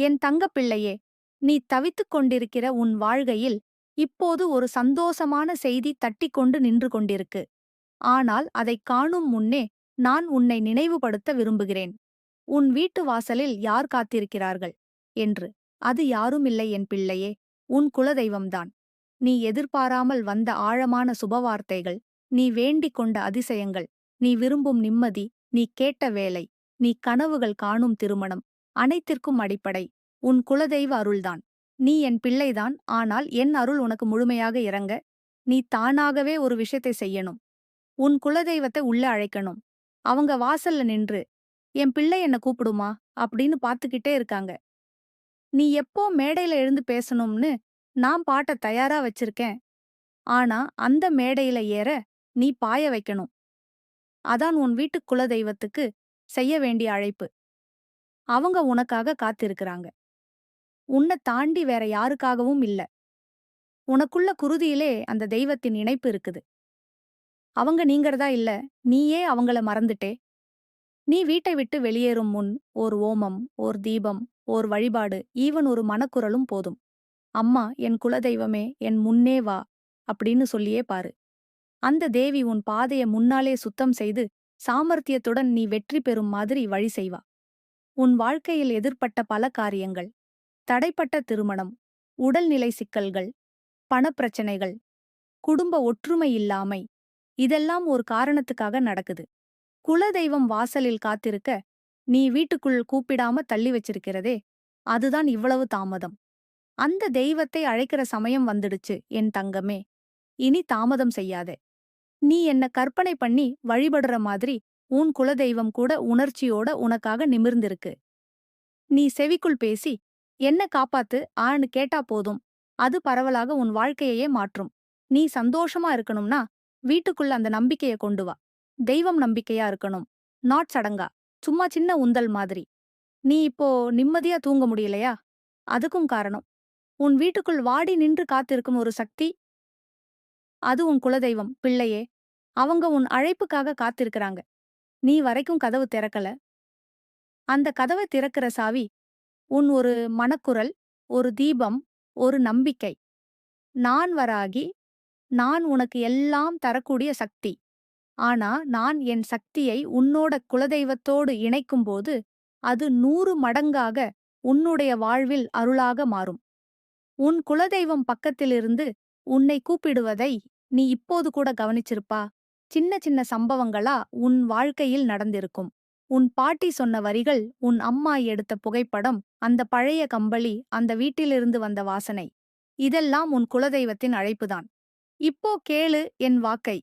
என் தங்கப்பிள்ளையே நீ தவித்துக் கொண்டிருக்கிற உன் வாழ்கையில் இப்போது ஒரு சந்தோஷமான செய்தி தட்டிக்கொண்டு நின்று கொண்டிருக்கு. ஆனால் அதைக் காணும் முன்னே நான் உன்னை நினைவுபடுத்த விரும்புகிறேன். உன் வீட்டு வாசலில் யார் காத்திருக்கிறார்கள்? என்று. அது யாருமில்லை என் பிள்ளையே உன் குலதெய்வம்தான். நீ எதிர்பாராமல் வந்த ஆழமான சுபவார்த்தைகள் நீ வேண்டிக் கொண்ட அதிசயங்கள் நீ விரும்பும் நிம்மதி நீ கேட்ட வேலை நீ கனவுகள் காணும் திருமணம் அனைத்திற்கும் அடிப்படை. உன் குலதெய்வ அருள்தான். நீ என் பிள்ளைதான். ஆனால் என் அருள் உனக்கு முழுமையாக இறங்க. நீ தானாகவே ஒரு விஷயத்தை செய்யணும். உன் குலதெய்வத்தை உள்ள அழைக்கணும். அவங்க வாசல்ல நின்று என் பிள்ளை என்ன கூப்பிடுமா? அப்படின்னு பார்த்துக்கிட்டே இருக்காங்க. நீ எப்போ மேடையில எழுந்து பேசணும்னு நான் பாட்ட தயாரா வச்சிருக்கேன். ஆனா அந்த மேடையில ஏற நீ பாய வைக்கணும். அதான் உன் வீட்டு குலதெய்வத்துக்கு செய்ய வேண்டிய அழைப்பு. அவங்க உனக்காக காத்திருக்கிறாங்க. உன்னை தாண்டி வேற யாருக்காகவும் இல்ல. உனக்குள்ள குருதியிலே அந்த தெய்வத்தின் இணைப்பு இருக்குது. அவங்க நீங்கறதா இல்ல நீயே அவங்கள மறந்துட்டே. நீ வீட்டை விட்டு வெளியேறும் முன் ஓர் ஓமம் ஓர் தீபம் ஓர் வழிபாடு ஈவன் ஒரு மனக்குரலும் போதும். அம்மா என் குலதெய்வமே என் முன்னே வா அப்படின்னு சொல்லியே பாரு. அந்த தேவி உன் பாதைய முன்னாலே சுத்தம் செய்து சாமர்த்தியத்துடன் நீ வெற்றி பெறும் மாதிரி வழி செய்வா. உன் வாழ்க்கையில் எதிர்ப்பட்ட பல காரியங்கள். தடைப்பட்ட திருமணம் உடல்நிலை சிக்கல்கள் பணப்பிரச்சனைகள் குடும்ப ஒற்றுமை இல்லாமை இதெல்லாம் ஒரு காரணத்துக்காக நடக்குது. குலதெய்வம் வாசலில் காத்திருக்க நீ வீட்டுக்குள் கூப்பிடாம தள்ளி வச்சிருக்கிறதே அதுதான் இவ்வளவு தாமதம். அந்த தெய்வத்தை அழைக்கிற சமயம் வந்துடுச்சு என் தங்கமே. இனி தாமதம் செய்யாதே. நீ என்ன கற்பனை பண்ணி வழிபடுற மாதிரி உன் குலதெய்வம் கூட உணர்ச்சியோட உனக்காக நிமிர்ந்திருக்கு. நீ செவிக்குள் பேசி என்ன காப்பாத்து ஆன்னு கேட்டா போதும். அது பரவலாக உன் வாழ்க்கையையே மாற்றும். நீ சந்தோஷமா இருக்கணும்னா வீட்டுக்குள்ள அந்த நம்பிக்கைய கொண்டு வா. தெய்வம் நம்பிக்கையா இருக்கணும். நாட் சடங்கா. சும்மா சின்ன உந்தல் மாதிரி. நீ இப்போ நிம்மதியா தூங்க முடியலையா? அதுக்கும் காரணம் உன் வீட்டுக்குள் வாடி நின்று காத்திருக்கும் ஒரு சக்தி. அது உன் குலதெய்வம் பிள்ளையே. அவங்க உன் அழைப்புக்காக காத்திருக்கிறாங்க. நீ வரைக்கும் கதவு திறக்கல. அந்த கதவை திறக்கிற சாவி உன் ஒரு மனக்குரல் ஒரு தீபம் ஒரு நம்பிக்கை. நான் வராகி நான் உனக்கு எல்லாம் தரக்கூடிய சக்தி. ஆனா நான் என் சக்தியை உன்னோட குலதெய்வத்தோடு இணைக்கும்போது அது நூறு மடங்காக உன்னுடைய வாழ்வில் அருளாக மாறும். உன் குலதெய்வம் பக்கத்திலிருந்து உன்னை கூப்பிடுவதை நீ இப்போது கூட கவனிச்சிருப்பா? சின்ன சின்ன சம்பவங்களா உன் வாழ்க்கையில் நடந்திருக்கும். உன் பாட்டி சொன்ன வரிகள் உன் அம்மா எடுத்த புகைப்படம் அந்த பழைய கம்பளி அந்த வீட்டிலிருந்து வந்த வாசனை. இதெல்லாம் உன் குலதெய்வத்தின் அழைப்புதான். இப்போ கேளு என் வாக்கை.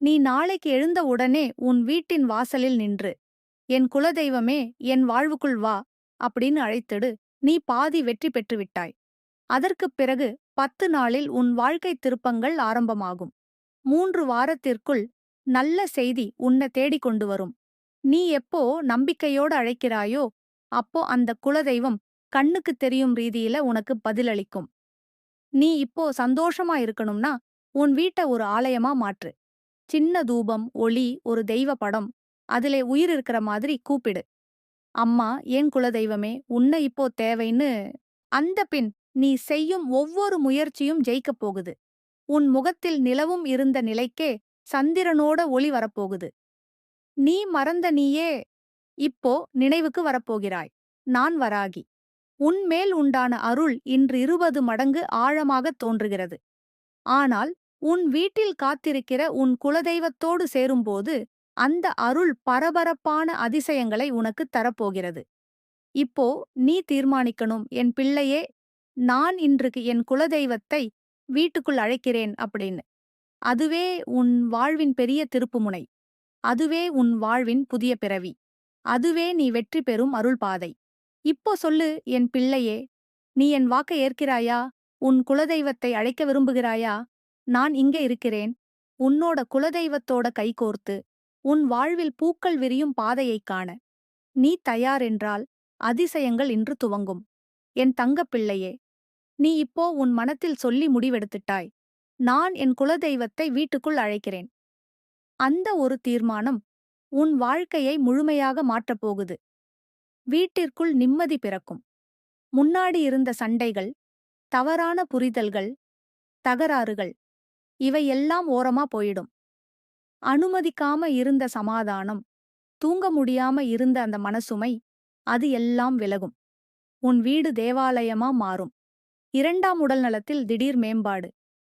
நீ நாளைக்கு எழுந்த உடனே உன் வீட்டின் வாசலில் நின்று என் குலதெய்வமே என் வாழ்வுக்குள் வா அப்படின்னு அழைத்திடு. நீ பாதி வெற்றி பெற்றுவிட்டாய் அதற்குப் பிறகு பத்து நாளில் உன் வாழ்க்கை திருப்பங்கள் ஆரம்பமாகும். மூன்று வாரத்திற்குள் நல்ல செய்தி உன்னை தேடிக் கொண்டு வரும். நீ எப்போ நம்பிக்கையோடு அழைக்கிறாயோ அப்போ அந்த குலதெய்வம் கண்ணுக்கு தெரியும் ரீதியில உனக்கு பதிலளிக்கும். நீ இப்போ சந்தோஷமா இருக்கணும்னா உன் வீட்டை ஒரு ஆலயமா மாற்று. சின்ன தூபம் ஒளி ஒரு தெய்வ படம் அதிலே உயிர் இருக்கிற மாதிரி கூப்பிடு. அம்மா ஏன் குலதெய்வமே உன்னை இப்போ தேவைன்னு அந்த பின் நீ செய்யும் ஒவ்வொரு முயற்சியும் ஜெயிக்கப் போகுது. உன் முகத்தில் நிலவும் இருந்த நிலைக்கே சந்திரனோட ஒளி வரப்போகுது. நீ மறந்த நீயே இப்போ நினைவுக்கு வரப்போகிறாய். நான் வராகி. உன்மேல் உண்டான அருள் இன்று இருபது மடங்கு ஆழமாகத் தோன்றுகிறது. ஆனால் உன் வீட்டில் காத்திருக்கிற உன் குலதெய்வத்தோடு சேரும்போது அந்த அருள் பரபரப்பான அதிசயங்களை உனக்குத் தரப்போகிறது. இப்போ நீ தீர்மானிக்கணும் என் பிள்ளையே நான் இன்றுக்கு என் குலதெய்வத்தை வீட்டுக்குள் அழைக்கிறேன் அப்படின்னு. அதுவே உன் வாழ்வின் பெரிய திருப்புமுனை அதுவே உன் வாழ்வின் புதிய பிறவி. அதுவே நீ வெற்றி பெறும் அருள் பாதை. இப்போ சொல்லு என் பிள்ளையே நீ என் வாக்கை ஏற்கிறாயா? உன் குலதெய்வத்தை அழைக்க விரும்புகிறாயா? நான் இங்கே இருக்கிறேன். உன்னோட குலதெய்வத்தோட கைகோர்த்து உன் வாழ்வில் பூக்கள் விரியும் பாதையைக் காண. நீ தயாரென்றால் அதிசயங்கள் இன்று துவங்கும். என் தங்கப் பிள்ளையே நீ இப்போ உன் மனத்தில் சொல்லி முடிவெடுத்துட்டாய். நான் என் குலதெய்வத்தை வீட்டுக்குள் அழைக்கிறேன். அந்த ஒரு தீர்மானம் உன் வாழ்க்கையை முழுமையாக மாற்றப் போகுது. வீட்டிற்குள் நிம்மதி பிறக்கும். முன்னாடி இருந்த சண்டைகள் தவறான புரிதல்கள் தகராறுகள் இவையெல்லாம் ஓரமா போயிடும். அனுமதிக்காம இருந்த சமாதானம் தூங்க முடியாம இருந்த அந்த மனசுமை அது எல்லாம் விலகும். உன் வீடு தேவாலயமா மாறும். இரண்டாம் உடல் நலத்தில் திடீர் மேம்பாடு.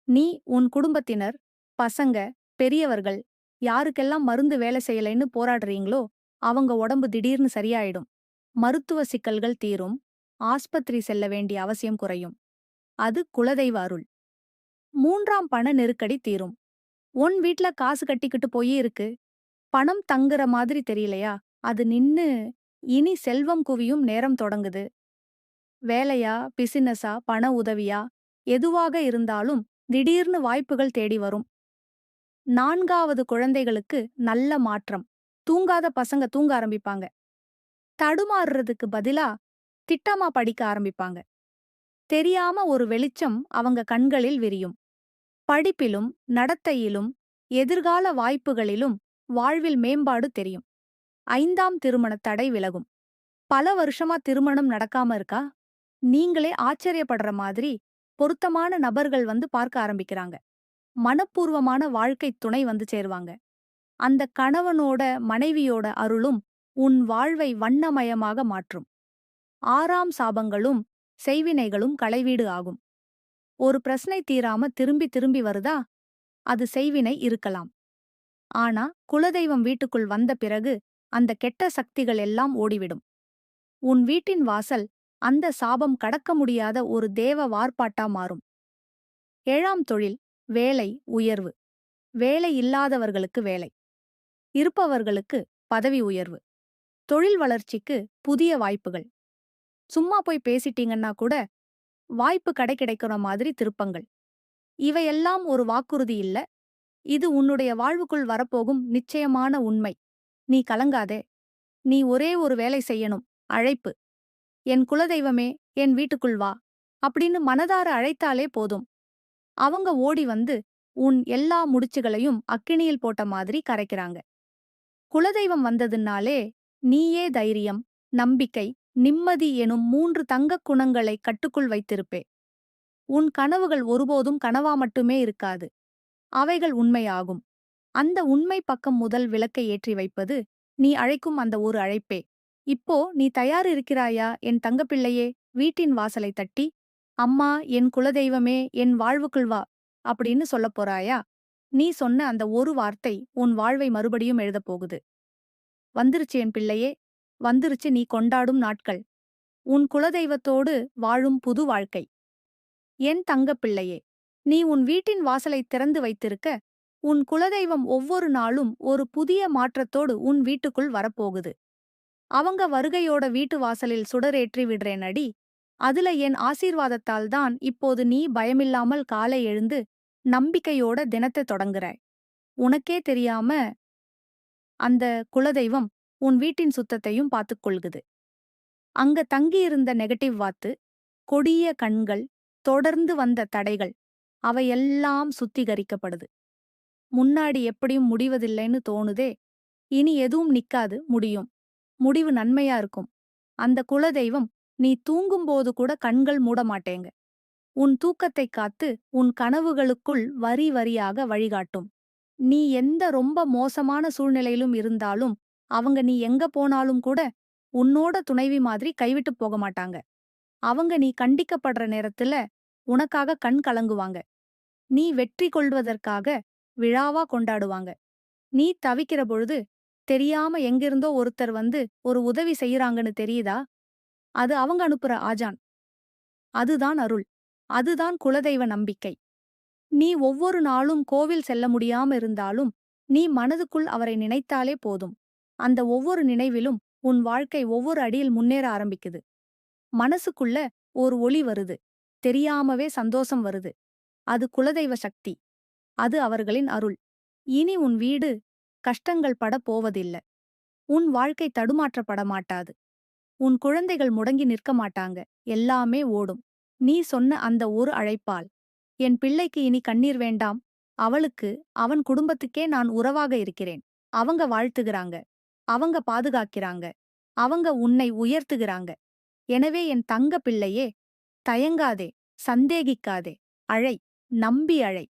நீ உன் குடும்பத்தினர் பசங்க பெரியவர்கள் யாருக்கெல்லாம் மருந்து வேலை செய்யலைன்னு போராடுறீங்களோ அவங்க உடம்பு திடீர்னு சரியாயிடும். மருத்துவ சிக்கல்கள் தீரும். ஆஸ்பத்திரி செல்ல வேண்டிய அவசியம் குறையும். அது குலதெய்வ அருள். மூன்றாம் பண நெருக்கடி தீரும். உன் வீட்ல காசு கட்டிக்கிட்டு போயே இருக்கு. பணம் தங்குற மாதிரி தெரியலையா? அது நின்னு இனி செல்வம் குவியும் நேரம் தொடங்குது. வேலையா பிசினஸா பண உதவியா எதுவாக இருந்தாலும் திடீர்னு வாய்ப்புகள் தேடி வரும். நான்காவது குழந்தைகளுக்கு நல்ல மாற்றம். தூங்காத பசங்க தூங்க ஆரம்பிப்பாங்க. தடுமாறுறதுக்கு பதிலா திட்டமா படிக்க ஆரம்பிப்பாங்க. தெரியாம ஒரு வெளிச்சம் அவங்க கண்களில் விரியும். படிப்பிலும் நடத்தையிலும் எதிர்கால வாய்ப்புகளிலும் வாழ்வில் மேம்பாடு தெரியும். ஐந்தாம் திருமண தடை விலகும். பல வருஷமா திருமணம் நடக்காம இருக்கா? நீங்களே ஆச்சரியப்படுற மாதிரி பொருத்தமான நபர்கள் வந்து பார்க்க ஆரம்பிக்கிறாங்க. மனப்பூர்வமான வாழ்க்கை துணை வந்து சேருவாங்க. அந்த கணவனோட மனைவியோட அருளும் உன் வாழ்வை வண்ணமயமாக மாற்றும். ஆறாம் சாபங்களும் செய்வினைகளும் களைவீடு ஆகும். ஒரு பிரச்சனை தீராம திரும்பி திரும்பி வருதா? அது செய்வினை இருக்கலாம். ஆனா குலதெய்வம் வீட்டுக்குள் வந்த பிறகு அந்த கெட்ட சக்திகள் எல்லாம் ஓடிவிடும். உன் வீட்டின் வாசல் அந்த சாபம் கடக்க முடியாத ஒரு தேவ வார்ப்பாட்டா மாறும். ஏழாம் தொழில் வேலை உயர்வு. வேலை இல்லாதவர்களுக்கு வேலை. இருப்பவர்களுக்கு பதவி உயர்வு. தொழில் வளர்ச்சிக்கு புதிய வாய்ப்புகள். சும்மா போய் பேசிட்டீங்கன்னா கூட வாய்ப்பு கடை கிடைக்கிற மாதிரி திருப்பங்கள். இவையெல்லாம் ஒரு வாக்குறுதி இல்ல. இது உன்னுடைய வாழ்வுக்குள் வரப்போகும் நிச்சயமான உண்மை. நீ கலங்காதே. நீ ஒரே ஒரு வேலை செய்யணும். அழைப்பு. என் குலதெய்வமே என் வீட்டுக்குள் வா அப்படின்னு மனதார அழைத்தாலே போதும். அவங்க ஓடி வந்து உன் எல்லா முடிச்சுகளையும் அக்கினியில் போட்ட மாதிரி கரைக்கிறாங்க. குலதெய்வம் வந்ததுனாலே நீயே தைரியம் நம்பிக்கை நிம்மதி எனும் மூன்று தங்கக் குணங்களை கட்டுக்குள் வைத்திருப்பே. உன் கனவுகள் ஒருபோதும் கனவா மட்டுமே இருக்காது. அவைகள் உண்மையாகும். அந்த உண்மை பக்கம் முதல் விளக்கை ஏற்றி வைப்பது நீ அழைக்கும் அந்த ஒரு அழைப்பே. இப்போ நீ தயார் இருக்கிறாயா? என் தங்கப்பிள்ளையே வீட்டின் வாசலை தட்டி அம்மா என் குலதெய்வமே என் வாழ்வுக்குள் வா அப்படின்னு சொல்லப் போறாயா? நீ சொன்ன அந்த ஒரு வார்த்தை உன் வாழ்வை மறுபடியும் எழுதப் போகுது. வந்துருச்சு என் பிள்ளையே வந்துருச்சு நீ கொண்டாடும் நாட்கள். உன் குலதெய்வத்தோடு வாழும் புது வாழ்க்கை. என் தங்கப்பிள்ளையே நீ உன் வீட்டின் வாசலை திறந்து வைத்திருக்க உன் குலதெய்வம் ஒவ்வொரு நாளும் ஒரு புதிய மாற்றத்தோடு உன் வீட்டுக்குள் வரப்போகுது. அவங்க வருகையோட வீட்டு வாசலில் சுடரேற்றி விடுறேன் அடி. அதுல என் ஆசீர்வாதத்தால் தான் இப்போது நீ பயமில்லாமல் காலை எழுந்து நம்பிக்கையோட தினத்தை தொடங்குறாய். உனக்கே தெரியாம அந்த குலதெய்வம் உன் வீட்டின் சுத்தத்தையும் பார்த்துக் கொள்குது. அங்க தங்கியிருந்த நெகட்டிவ் வாத்து கொடிய கண்கள் தொடர்ந்து வந்த தடைகள் அவையெல்லாம் சுத்திகரிக்கப்படுது. முன்னாடி எப்படியும் முடிவதில்லைன்னு தோணுதே இனி எதுவும் நிக்காது முடியும். முடிவு நன்மையா இருக்கும். அந்த குலதெய்வம் நீ தூங்கும்போது கூட கண்கள் மூட மாட்டேங்க உன் தூக்கத்தைக் காத்து உன் கனவுகளுக்குள் வரி வரியாக வழிகாட்டும். நீ எந்த ரொம்ப மோசமான சூழ்நிலையிலும் இருந்தாலும் அவங்க நீ எங்க போனாலும் கூட உன்னோட துணைவி மாதிரி கைவிட்டு போக மாட்டாங்க. அவங்க நீ கண்டிக்கப்படுற நேரத்துல உனக்காக கண் கலங்குவாங்க. நீ வெற்றி கொள்வதற்காக விழாவா கொண்டாடுவாங்க. நீ தவிக்கிற பொழுது தெரியாம எங்கிருந்தோ ஒருத்தர் வந்து ஒரு உதவி செய்யறாங்கன்னு தெரியுதா? அது அவங்க அனுப்புற ஆஜான். அதுதான் அருள். அதுதான் குலதெய்வ நம்பிக்கை. நீ ஒவ்வொரு நாளும் கோவில் செல்ல முடியாம இருந்தாலும் நீ மனதுக்குள் அவரை நினைத்தாலே போதும். அந்த ஒவ்வொரு நினைவிலும் உன் வாழ்க்கை ஒவ்வொரு அடியில் முன்னேற ஆரம்பிக்குது. மனசுக்குள்ள ஒரு ஒளி வருது. தெரியாமவே சந்தோஷம் வருது. அது குலதெய்வ சக்தி. அது அவர்களின் அருள். இனி உன் வீடு கஷ்டங்கள் பட போவதில்லை. உன் வாழ்க்கை தடுமாற்றப்பட மாட்டாது. உன் குழந்தைகள் முடங்கி நிற்க மாட்டாங்க. எல்லாமே ஓடும். நீ சொன்ன அந்த ஒரு அழைப்பால். என் பிள்ளைக்கு இனி கண்ணீர் வேண்டாம். அவளுக்கு அவன் குடும்பத்துக்கே நான் உறவாக இருக்கிறேன். அவங்க வாழ்த்துகிறாங்க. அவங்க பாதுகாக்கிறாங்க. அவங்க உன்னை உயர்த்துகிறாங்க. எனவே என் தங்க பிள்ளையே தயங்காதே சந்தேகிக்காதே. அழை நம்பி அழை.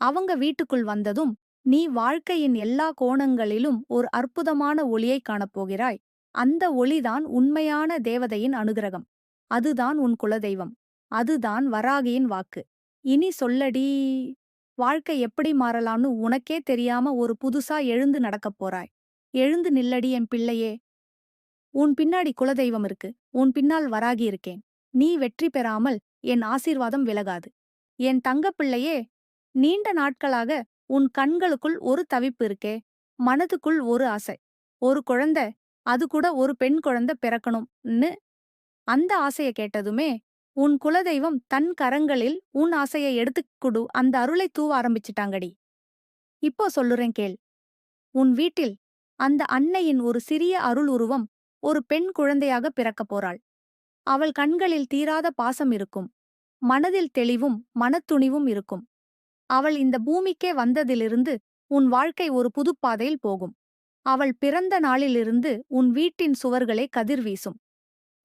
அவங்க வீட்டுக்குள் வந்ததும் நீ வாழ்க்கையின் எல்லா கோணங்களிலும் ஒரு அற்புதமான ஒளியைக் காணப்போகிறாய். அந்த ஒளிதான் உண்மையான தேவதையின் அனுகிரகம். அதுதான் உன் குலதெய்வம். அதுதான் வராகியின் வாக்கு. இனி சொல்லடி வாழ்க்கை எப்படி மாறலாம்னு உனக்கே தெரியாம ஒரு புதுசா எழுந்து நடக்கப் போறாய். எழுந்து நில்லடி என் பிள்ளையே. உன் பின்னாடி குலதெய்வம் இருக்கு. உன் பின்னால் வராகி இருக்கேன். நீ வெற்றி பெறாமல் என் ஆசீர்வாதம் விலகாது. என் தங்கப் பிள்ளையே நீண்ட நாட்களாக உன் கண்களுக்குள் ஒரு தவிப்பு இருக்கே மனதுக்குள் ஒரு ஆசை. ஒரு குழந்தை அது கூட ஒரு பெண் குழந்தை பிறக்கணும்னு அந்த ஆசைய கேட்டதுமே உன் குலதெய்வம் தன் கரங்களில் உன் ஆசையை எடுத்துக் குடு அந்த அருளை தூவ ஆரம்பிச்சிட்டாங்கடி. இப்போ சொல்லுறேன் கேள். உன் வீட்டில் அந்த அன்னையின் ஒரு சிறிய அருள் உருவம் ஒரு பெண் குழந்தையாக பிறக்கப் போறாள். அவள் கண்களில் தீராத பாசம் இருக்கும். மனதில் தெளிவும் மனத்துணிவும் இருக்கும். அவள் இந்த பூமிக்கே வந்ததிலிருந்து உன் வாழ்க்கை ஒரு புதுப்பாதையில் போகும். அவள் பிறந்த நாளிலிருந்து உன் வீட்டின் சுவர்களே கதிர்வீசும்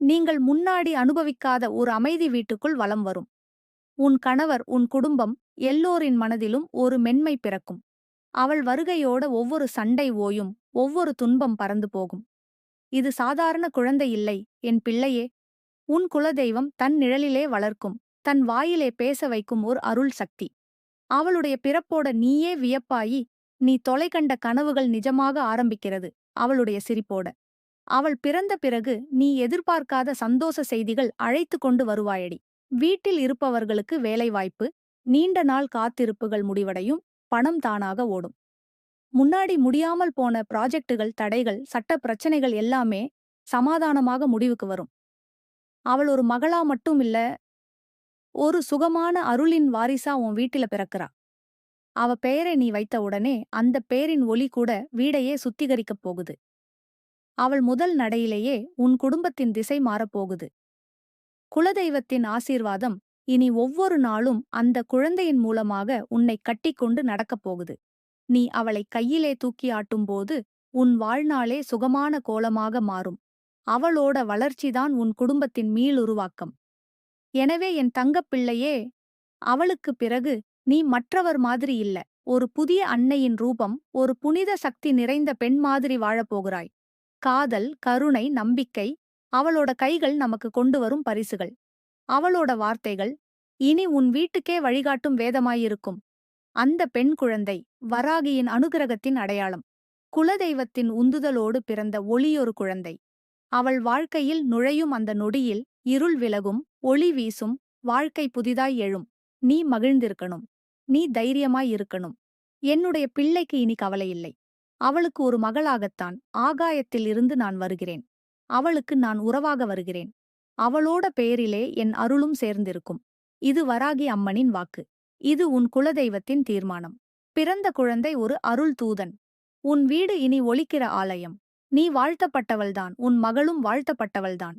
நீங்கள் முன்னாடி அனுபவிக்காத ஒரு அமைதி வீட்டுக்குள் வலம் வரும். உன் கணவர் உன் குடும்பம் எல்லோரின் மனதிலும் ஒரு மென்மை பிறக்கும். அவள் வருகையோட ஒவ்வொரு சண்டை ஓயும் ஒவ்வொரு துன்பம் பறந்து போகும். இது சாதாரண குழந்தை இல்லை என் பிள்ளையே. உன் குலதெய்வம் தன் நிழலிலே வளர்க்கும் தன் வாயிலே பேச வைக்கும் ஒரு அருள் சக்தி. அவளுடைய பிறப்போட நீயே வியப்பாயி நீ தொலை கண்ட கனவுகள் நிஜமாக ஆரம்பிக்கிறது அவளுடைய சிரிப்போட. அவள் பிறந்த பிறகு நீ எதிர்பார்க்காத சந்தோஷ செய்திகள் அழைத்து கொண்டு வருவாயடி. வீட்டில் இருப்பவர்களுக்கு வேலைவாய்ப்பு நீண்ட நாள் காத்திருப்புகள் முடிவடையும் பணம் தானாக ஓடும். முன்னாடி முடியாமல் போன ப்ராஜெக்டுகள் தடைகள் சட்ட பிரச்சனைகள் எல்லாமே சமாதானமாக முடிவுக்கு வரும். அவள் ஒரு மகளா மட்டும் இல்ல ஒரு சுகமான அருளின் வாரிசா உன் வீட்டில பிறக்கிறா. அவ பெயரை நீ வைத்த உடனே அந்த பேரின் ஒலி கூட வீடையே சுத்திகரிக்கப் போகுது. அவள் முதல் நடையிலேயே உன் குடும்பத்தின் திசை மாறப்போகுது குலதெய்வத்தின் ஆசீர்வாதம் இனி ஒவ்வொரு நாளும் அந்த குழந்தையின் மூலமாக உன்னை கட்டிக்கொண்டு நடக்கப் போகுது. நீ அவளை கையிலே தூக்கி ஆட்டும்போது உன் வாழ்நாளே சுகமான கோலமாக மாறும். அவளோட வளர்ச்சிதான் உன் குடும்பத்தின் மீளுருவாக்கம். எனவே என் தங்கப் பிள்ளையே அவளுக்கு பிறகு நீ மற்றவர் மாதிரி இல்ல. ஒரு புதிய அன்னையின் ரூபம் ஒரு புனித சக்தி நிறைந்த பெண் மாதிரி வாழப்போகிறாய் காதல் கருணை நம்பிக்கை அவளோட கைகள் நமக்கு கொண்டு வரும் பரிசுகள். அவளோட வார்த்தைகள் இனி உன் வீட்டுக்கே வழிகாட்டும் வேதமாயிருக்கும். அந்த பெண் குழந்தை வராகியின் அனுகிரகத்தின் அடையாளம். குலதெய்வத்தின் உந்துதலோடு பிறந்த ஒளியொரு குழந்தை. அவள் வாழ்க்கையில் நுழையும் அந்த நொடியில் இருள் விலகும் ஒளி வீசும் வாழ்க்கை புதிதாய் எழும். நீ மகிழ்ந்திருக்கணும். நீ தைரியமாய் இருக்கணும். என்னுடைய பிள்ளைக்கு இனி கவலையில்லை அவளுக்கு ஒரு மகளாகத்தான் ஆகாயத்தில் இருந்து நான் வருகிறேன். அவளுக்கு நான் உறவாக வருகிறேன். அவளோட பெயரிலே என் அருளும் சேர்ந்திருக்கும். இது வராகி அம்மனின் வாக்கு. இது உன் குலதெய்வத்தின் தீர்மானம். பிறந்த குழந்தை ஒரு அருள் தூதன். உன் வீடு இனி ஒழிக்கிற ஆலயம். நீ வாழ்த்தப்பட்டவள்தான். உன் மகளும் வாழ்த்தப்பட்டவள்தான்.